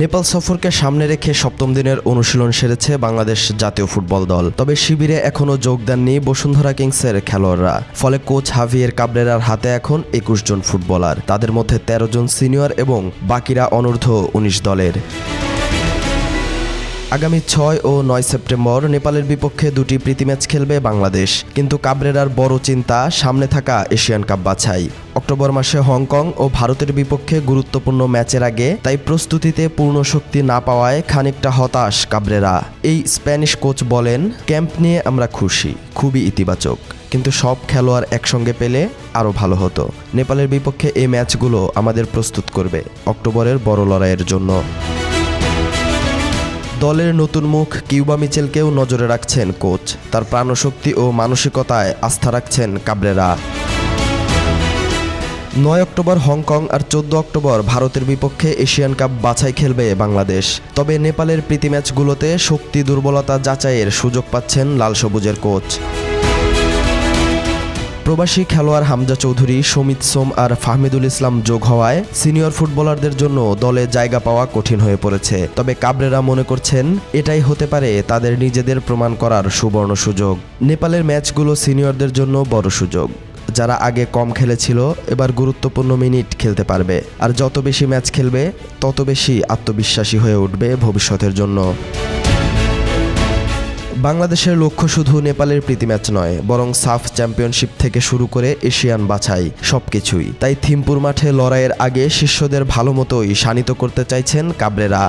নেপাল সফরকে সামনে রেখে সপ্তম দিনের অনুশীলন সেরেছে বাংলাদেশ জাতীয় ফুটবল দল। তবে শিবিরে এখনও যোগ দেননি বসুন্ধরা কিংসের খেলোয়াড়রা। ফলে কোচ হাভিয়ের কাবরেরার হাতে এখন একুশ জন ফুটবলার। তাদের মধ্যে ১৩ জন সিনিয়র এবং বাকিরা অনূর্ধ্ব উনিশ দলের। আগামী ছয় ও নয় সেপ্টেম্বর নেপালের বিপক্ষে দুটি প্রীতি ম্যাচ খেলবে বাংলাদেশ। কিন্তু কাবরেরার বড় চিন্তা, সামনে থাকা এশিয়ান কাপ বাছাই। অক্টোবর মাসে হংকং ও ভারতের বিপক্ষে গুরুত্বপূর্ণ ম্যাচের আগে তাই প্রস্তুতিতে পূর্ণ শক্তি না পাওয়ায় খানিকটা হতাশ কাবরেরা। এই স্প্যানিশ কোচ বলেন, ক্যাম্প নিয়ে আমরা খুশি, খুবই ইতিবাচক। কিন্তু সব খেলোয়াড় একসঙ্গে পেলে আরও ভালো হতো। নেপালের বিপক্ষে এই ম্যাচগুলো আমাদের প্রস্তুত করবে অক্টোবরের বড় লড়াইয়ের জন্য। দলের নতুন মুখ কিউবা মিচেলকেও নজরে রাখছেন কোচ। তার প্রাণশক্তি ও মানসিকতায় আস্থা রাখছেন কাবরেরা। নয় অক্টোবর হংকং আর চোদ্দ অক্টোবর ভারতের বিপক্ষে এশিয়ান কাপ বাছাই খেলবে বাংলাদেশ। তবে নেপালের প্রীতি ম্যাচগুলোতে শক্তি দুর্বলতা যাচাইয়ের সুযোগ পাচ্ছেন লাল সবুজের কোচ। প্রবাসী খেলোয়াড় হামজা চৌধুরী, সমিত সোম আর ফাহমিদুল ইসলাম যোগ হওয়ায় সিনিয়র ফুটবলারদের জন্য দলে জায়গা পাওয়া কঠিন হয়ে পড়েছে। তবে কাবরেরা মনে করছেন, এটাই হতে পারে তাদের নিজেদের প্রমাণ করার সুবর্ণ সুযোগ। নেপালের ম্যাচগুলো সিনিয়রদের জন্য বড় সুযোগ। যারা আগে কম খেলেছিল, এবার গুরুত্বপূর্ণ মিনিট খেলতে পারবে। আর যত বেশি ম্যাচ খেলবে, তত বেশি আত্মবিশ্বাসী হয়ে উঠবে ভবিষ্যতের জন্য। বাংলাদেশের লক্ষ্য শুধু নেপালের প্রীতি ম্যাচ নয়, বরং সাফ চ্যাম্পিয়নশিপ থেকে শুরু করে এশিয়ান বাছাই, সবকিছুই। তাই থিম্পুর মাঠে লড়াইয়ের আগে শিষ্যদের ভালো মতোই শানিত করতে চাইছেন কাবরেরা।